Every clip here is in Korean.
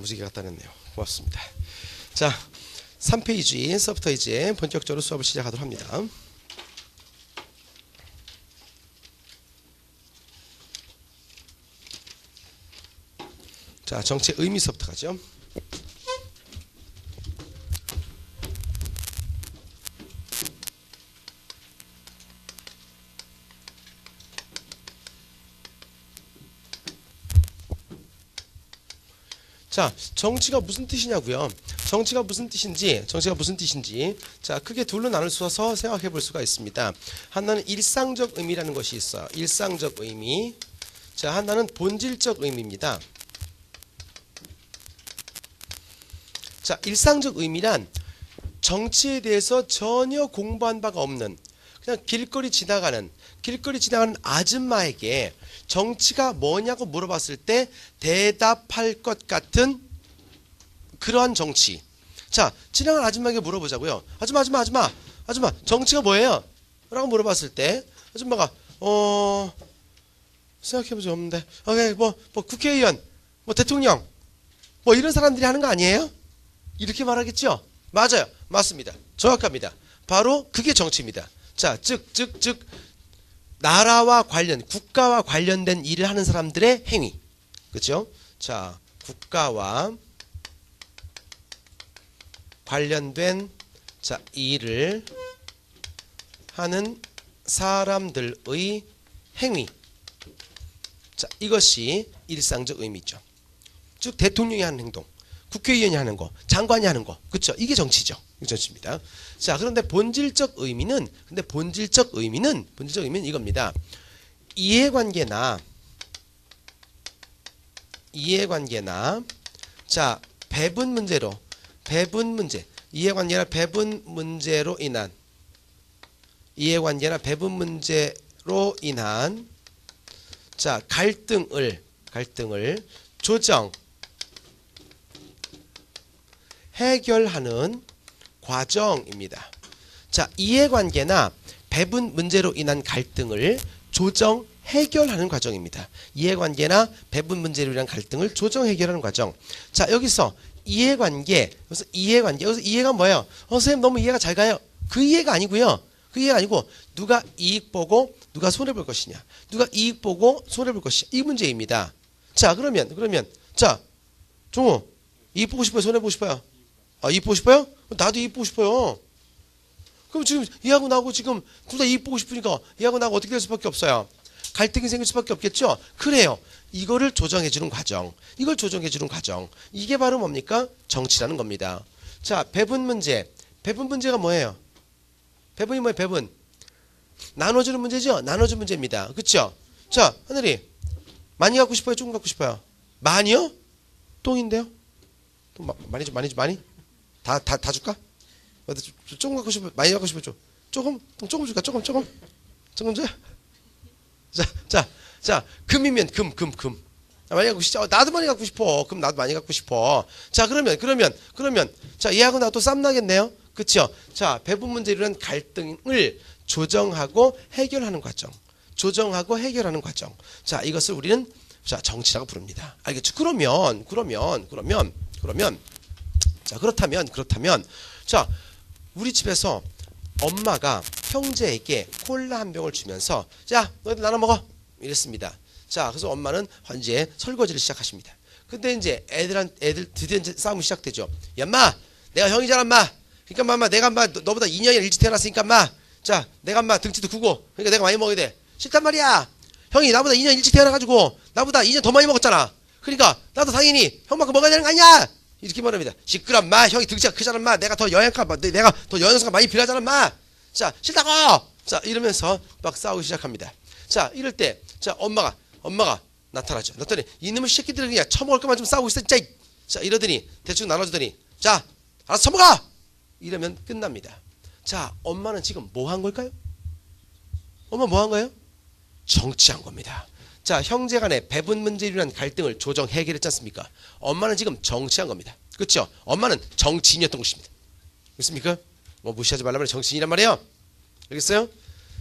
야무지게 갖다 냈네요. 고맙습니다. 자, 3페이지 서브터 이제 본격적으로 수업을 시작하도록 합니다. 자, 정체 의미서부터 가죠. 자, 정치가 무슨 뜻이냐고요? 정치가 무슨 뜻인지, 정치가 무슨 뜻인지, 자 크게 둘로 나눌 수 있어서 생각해 볼 수가 있습니다. 하나는 일상적 의미라는 것이 있어요. 일상적 의미. 자, 하나는 본질적 의미입니다. 자, 일상적 의미란 정치에 대해서 전혀 공부한 바가 없는 그냥 길거리 지나가는 길거리 지나가는 아줌마에게 정치가 뭐냐고 물어봤을 때 대답할 것 같은 그러한 정치. 자, 지나가는 아줌마에게 물어보자고요. 아줌마, 아줌마, 아줌마, 아줌마, 정치가 뭐예요? 라고 물어봤을 때 아줌마가 어 생각해본 적 없는데, 오케이, 뭐, 뭐 국회의원, 뭐 대통령, 뭐 이런 사람들이 하는 거 아니에요? 이렇게 말하겠죠? 맞아요. 맞습니다. 정확합니다. 바로 그게 정치입니다. 자, 즉, 즉, 즉, 나라와 관련, 국가와 관련된 일을 하는 사람들의 행위. 그렇죠? 자, 국가와 관련된 자, 일을 하는 사람들의 행위. 자, 이것이 일상적 의미죠. 즉 대통령이 하는 행동, 국회의원이 하는 거, 장관이 하는 거. 그렇죠? 이게 정치죠. 이게 정치입니다. 자, 그런데 본질적 의미는 근데 본질적 의미는 본질적 의미는 이겁니다. 이해관계나 이해관계나 자, 배분 문제로 배분 문제, 이해관계나 배분 문제로 인한 이해관계나 배분 문제로 인한 자, 갈등을 갈등을 조정 해결하는 과정입니다. 자, 이해관계나 배분 문제로 인한 갈등을 조정 해결하는 과정입니다. 이해관계나 배분 문제로 인한 갈등을 조정 해결하는 과정. 자, 여기서 이해관계, 여기서 이해관계, 여기서 이해가 뭐예요? 어, 선생님 너무 이해가 잘 가요. 그 이해가 아니고요. 그 이해가 아니고 누가 이익 보고 누가 손해 볼 것이냐. 누가 이익 보고 손해 볼 것이냐. 이 문제입니다. 자, 그러면 그러면 자, 종우 이익 보고 싶어요? 손해 보고 싶어요? 아, 이익 보고 싶어요? 나도 이익 보고 싶어요. 그럼 지금 얘하고 나하고 지금 둘 다 이익 보고 싶으니까 얘하고 나하고 어떻게 될 수밖에 없어요. 갈등이 생길 수밖에 없겠죠. 그래요. 이거를 조정해 주는 과정. 이걸 조정해 주는 과정. 이게 바로 뭡니까? 정치라는 겁니다. 자, 배분 문제. 배분 문제가 뭐예요? 배분이 뭐예요? 배분. 나눠주는 문제죠? 나눠주는 문제입니다. 그렇죠? 자, 하늘이 많이 갖고 싶어요? 조금 갖고 싶어요? 많이요? 똥인데요? 많이 좀 많이 좀 많이? 다 다 다 줄까? 좀 조금 갖고 싶어 많이 갖고 좀 조금 좀 조금 줄까 조금 조금 조금 줘. 자 자 자 금이면 금 금 금. 아, 많이 갖고 싶어. 나도 많이 갖고 싶어. 그럼 나도 많이 갖고 싶어. 자 그러면 그러면 그러면 자 얘하고 나도 싸움 나겠네요. 그렇죠? 자 배분 인한 갈등을 조정하고 해결하는 과정. 조정하고 해결하는 과정. 자 이것을 우리는 자 정치라고 부릅니다. 알겠죠? 그러면 그러면 그러면 그러면 자 그렇다면 그렇다면 자 우리 집에서 엄마가 형제에게 콜라 한 병을 주면서 자 너희들 나눠 먹어 이랬습니다. 자 그래서 엄마는 현재 설거지를 시작하십니다. 근데 이제 애들한 애들 드디어 이제 싸움이 시작되죠. 야 마 내가 형이잖아 마. 그러니까 마 마 내가 마 너- 너보다 2년이 일찍 태어났으니까 마 자 내가 마 등치도 크고 그러니까 내가 많이 먹어야 돼. 싫단 말이야. 형이 나보다 2년 일찍 태어나가지고 나보다 2년 더 많이 먹었잖아. 그러니까 나도 당연히 형만큼 먹어야 되는 거 아니야? 이렇게 말합니다. 시끄럽 마. 형이 등치가 크잖아 마. 내가 더 마. 내가 더 여행사가 많이 필요하잖아 마. 자 싫다고. 자 이러면서 막 싸우기 시작합니다. 자 이럴 때 자 엄마가 엄마가 나타나죠. 나타니 이놈의 새끼들은 그냥 처먹을 것만 좀 싸우고 있어. 진짜. 자 이러더니 대충 나눠주더니 자 알아서 처먹어. 이러면 끝납니다. 자 엄마는 지금 뭐 한 걸까요? 엄마 뭐 한 거예요? 정치한 겁니다. 자, 형제 간의 배분 문제로 인한 갈등을 조정 해결했지 않습니까? 엄마는 지금 정치한 겁니다. 그렇죠? 엄마는 정치인이었던 것입니다. 그렇습니까? 뭐 무시하지 말라 말이야. 정치인이란 말이에요. 알겠어요?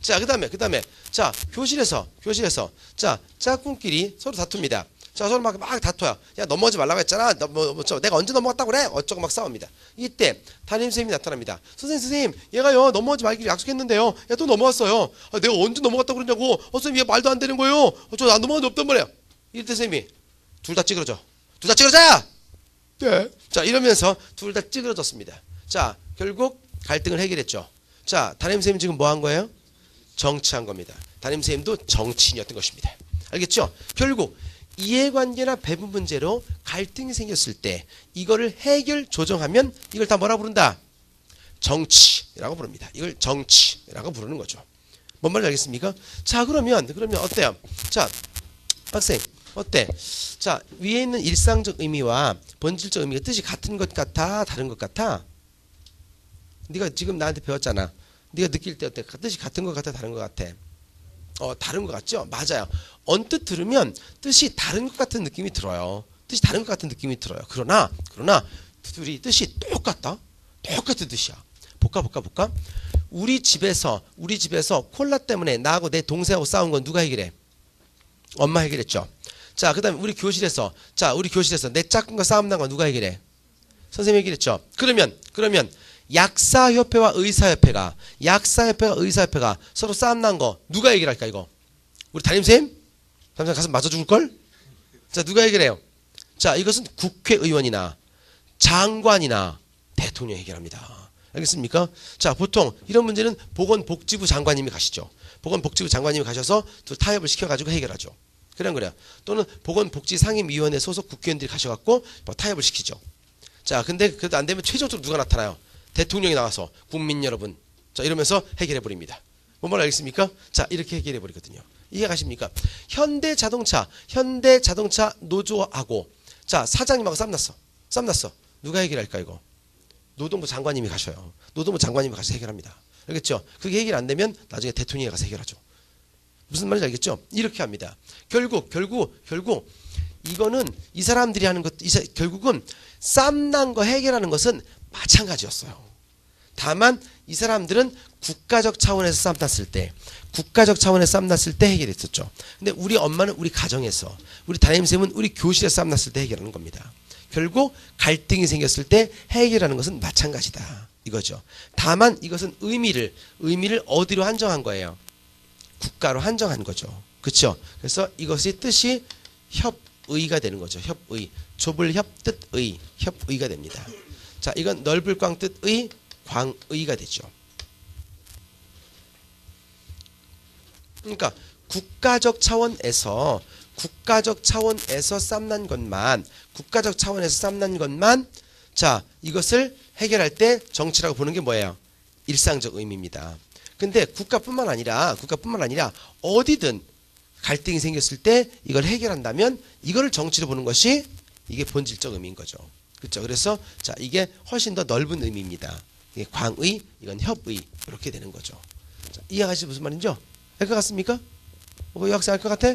자, 그다음에 그다음에 자, 교실에서 교실에서 자, 짝꿍끼리 서로 다툽니다. 자 서로 막, 막 다퉈요. 야 넘어지 말라고 했잖아. 너, 뭐, 뭐, 저, 내가 언제 넘어갔다고 그래? 어쩌고 막 싸웁니다. 이때 담임 선생님이 나타납니다. 선생님 선생님 얘가요 넘어지 말기로 약속했는데요. 야 또 넘어왔어요. 아, 내가 언제 넘어갔다고 그러냐고. 어, 선생님 얘 말도 안 되는 거예요. 어, 저안 넘어간 적 없단 말이야. 이때 선생님이 둘 다 찌그러져. 둘 다 찌그러져. 네. 자 이러면서 둘 다 찌그러졌습니다. 자 결국 갈등을 해결했죠. 자 담임 선생님 지금 뭐 한 거예요? 정치한 겁니다. 담임 선생님도 정치인이었던 것입니다. 알겠죠? 결국 이해관계나 배분 문제로 갈등이 생겼을 때 이거를 해결 조정하면 이걸 다 뭐라 부른다? 정치라고 부릅니다. 이걸 정치라고 부르는 거죠. 뭔 말인지 알겠습니까? 자 그러면 그러면 어때요? 자 학생 어때? 자 위에 있는 일상적 의미와 본질적 의미가 뜻이 같은 것 같아 다른 것 같아? 네가 지금 나한테 배웠잖아. 네가 느낄 때 어때? 뜻이 같은 것 같아 다른 것 같아? 어 다른 것 같죠? 맞아요. 언뜻 들으면 뜻이 다른 것 같은 느낌이 들어요. 뜻이 다른 것 같은 느낌이 들어요. 그러나 그러나 둘이 뜻이 똑같다. 똑같은 뜻이야. 볼까 볼까 볼까? 우리 집에서 우리 집에서 콜라 때문에 나하고 내 동생하고 싸운 건 누가 해결해? 엄마 해결했죠. 자, 그다음에 우리 교실에서 자, 우리 교실에서 내 짝꿍과 싸움 난 건 누가 해결해? 선생님이 해결했죠. 그러면 그러면 약사협회와 의사협회가 약사협회와 의사협회가 서로 싸움 난 거 누가 해결할까 이거? 우리 담임쌤? 담임쌤 가서 맞아 죽을 걸? 자, 누가 해결해요? 자, 이것은 국회의원이나 장관이나 대통령이 해결합니다. 알겠습니까? 자, 보통 이런 문제는 보건복지부 장관님이 가시죠. 보건복지부 장관님이 가셔서 또 타협을 시켜가지고 해결하죠. 그냥 그래요. 또는 보건복지상임위원회 소속 국회의원들이 가셔갖고 뭐 타협을 시키죠. 자, 근데 그래도 안 되면 최종적으로 누가 나타나요? 대통령이 나와서 국민 여러분, 자 이러면서 해결해 버립니다. 뭔말 알겠습니까? 자, 이렇게 해결해 버리거든요. 이해 가십니까? 현대 자동차, 현대 자동차 노조하고 자 사장님하고 쌈났어, 쌈났어. 누가 해결할까 이거? 노동부 장관님이 가셔요. 노동부 장관님이 가서 해결합니다. 알겠죠? 그게 해결 안 되면 나중에 대통령이 가서 해결하죠. 무슨 말인지 알겠죠? 이렇게 합니다. 결국 결국 결국 이거는 이 사람들이 하는 것, 이 사- 결국은 쌈난 거 해결하는 것은 마찬가지였어요. 다만 이 사람들은 국가적 차원에서 쌈 났을 때, 국가적 차원에서 쌈 났을 때 해결했었죠. 근데 우리 엄마는 우리 가정에서, 우리 담임쌤은 우리 교실에서 쌈 났을 때 해결하는 겁니다. 결국 갈등이 생겼을 때 해결하는 것은 마찬가지다. 이거죠. 다만 이것은 의미를 의미를 어디로 한정한 거예요? 국가로 한정한 거죠. 그렇죠? 그래서 이것이 뜻이 협의가 되는 거죠. 협의. 좁을 협 뜻의 협의가 됩니다. 자, 이건 넓을 광 뜻의 광의가 되죠. 그러니까 국가적 차원에서 국가적 차원에서 쌈난 것만 국가적 차원에서 쌈난 것만 자 이것을 해결할 때 정치라고 보는 게 뭐예요? 일상적 의미입니다. 근데 국가뿐만 아니라 국가뿐만 아니라 어디든 갈등이 생겼을 때 이걸 해결한다면 이거를 정치로 보는 것이 이게 본질적 의미인 거죠. 그렇죠? 그래서 자 이게 훨씬 더 넓은 의미입니다. 이게 광의, 이건 협의 이렇게 되는 거죠. 자, 이해하시 무슨 말인죠? 알것 같습니까? 어, 이 학생 알 것 같아?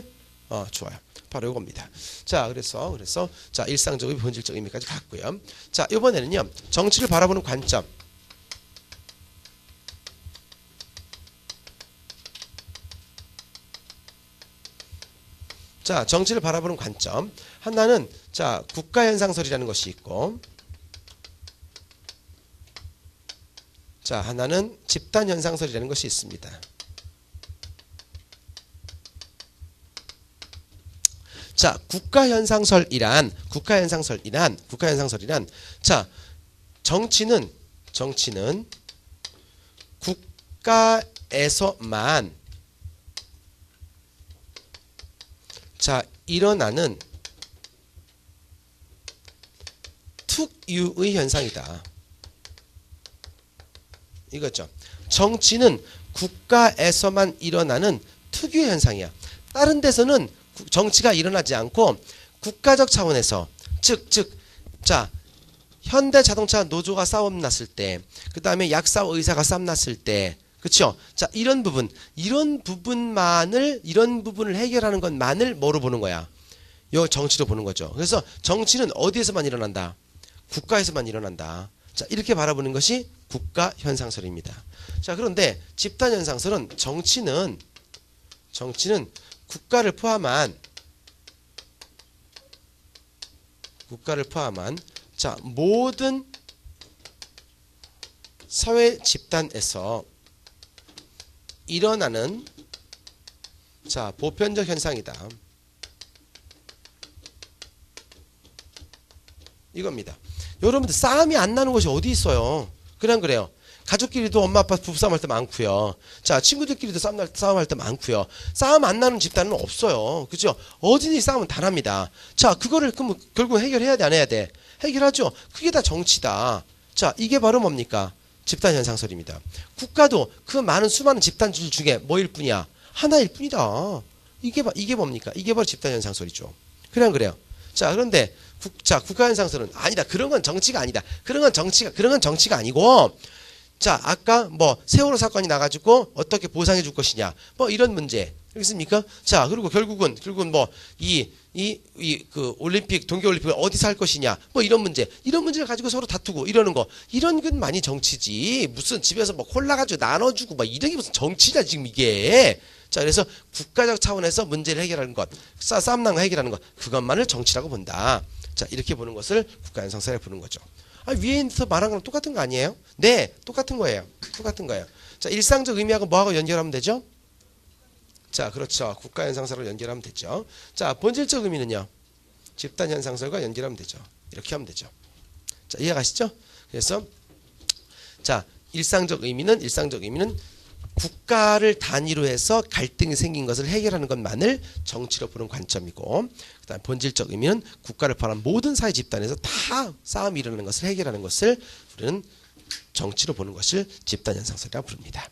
어, 좋아요. 바로 이겁니다. 자, 그래서 그래서 자 일상적인 본질적 의미까지 갔고요. 자, 이번에는요 정치를 바라보는 관점. 자, 정치를 바라보는 관점. 하나는 자 국가 현상설이라는 것이 있고, 자 하나는 집단 현상설이라는 것이 있습니다. 자, 국가 현상설이란 국가 현상설이란 국가 현상설이란 자, 정치는 정치는 국가에서만 자, 일어나는 특유의 현상이다. 이거죠. 정치는 국가에서만 일어나는 특유의 현상이야. 다른 데서는 구- 정치가 일어나지 않고 국가적 차원에서 즉 즉 자 현대 자동차 노조가 싸움 났을 때 그 다음에 약사 의사가 싸움 났을 때 그렇죠 자 이런 부분. 이런 부분만을 이런 부분을 해결하는 것만을 뭐로 보는 거야? 요 정치로 보는 거죠. 그래서 정치는 어디에서만 일어난다? 국가에서만 일어난다. 자 이렇게 바라보는 것이 국가 현상설입니다. 자 그런데 집단 현상설은 정치는 정치는 국가를 포함한 국가를 포함한 자 모든 사회 집단에서 일어나는 자 보편적 현상이다. 이겁니다. 여러분들 싸움이 안 나는 것이 어디 있어요? 그냥 그래요. 가족끼리도 엄마 아빠 부부싸움 할때 많고요. 자 친구들끼리도 싸움 날- 싸움 할 때 많고요. 싸움 안 나는 집단은 없어요. 그죠? 어디니 싸움은 다 납니다. 자 그거를 그럼 결국 해결해야 돼 안 해야 돼? 해결하죠. 그게 다 정치다. 자 이게 바로 뭡니까? 집단 현상설입니다. 국가도 그 많은 수많은 집단들 중에 뭐일 뿐이야? 하나일 뿐이다. 이게 바, 이게 뭡니까? 이게 바로 집단 현상설이죠. 그냥 그래요. 자 그런데 국, 자 국가 현상설은 아니다. 그런 건 정치가 아니다. 그런 건 정치가 그런 건 정치가 아니고 자 아까 뭐 세월호 사건이 나가지고 어떻게 보상해 줄 것이냐 뭐 이런 문제 알겠습니까? 자 그리고 결국은 결국은 뭐 이 이 이 그 올림픽 동계올림픽을 어디서 할 것이냐 뭐 이런 문제 이런 문제를 가지고 서로 다투고 이러는 거 이런 건 많이 정치지 무슨 집에서 뭐 콜라 가지고 나눠주고 막 이런 게 무슨 정치냐 지금 이게 자 그래서 국가적 차원에서 문제를 해결하는 것 싸, 싸움 난거 해결하는 것 그것만을 정치라고 본다 자 이렇게 보는 것을 국가 현상사를 보는 거죠. 아, 위에서 말한 거랑 똑같은 거 아니에요? 네, 똑같은 거예요. 똑같은 거예요. 자, 일상적 의미하고 뭐하고 연결하면 되죠? 자, 그렇죠. 국가 현상설을 연결하면 되죠. 자, 본질적 의미는요. 집단 현상설과 연결하면 되죠. 이렇게 하면 되죠. 자, 이해가시죠? 그래서 자, 일상적 의미는 일상적 의미는 국가를 단위로 해서 갈등이 생긴 것을 해결하는 것만을 정치로 보는 관점이고 그다음 본질적 의미는 국가를 포함한 모든 사회 집단에서 다 싸움이 일어나는 것을 해결하는 것을 우리는 정치로 보는 것을 집단 현상설이라고 부릅니다.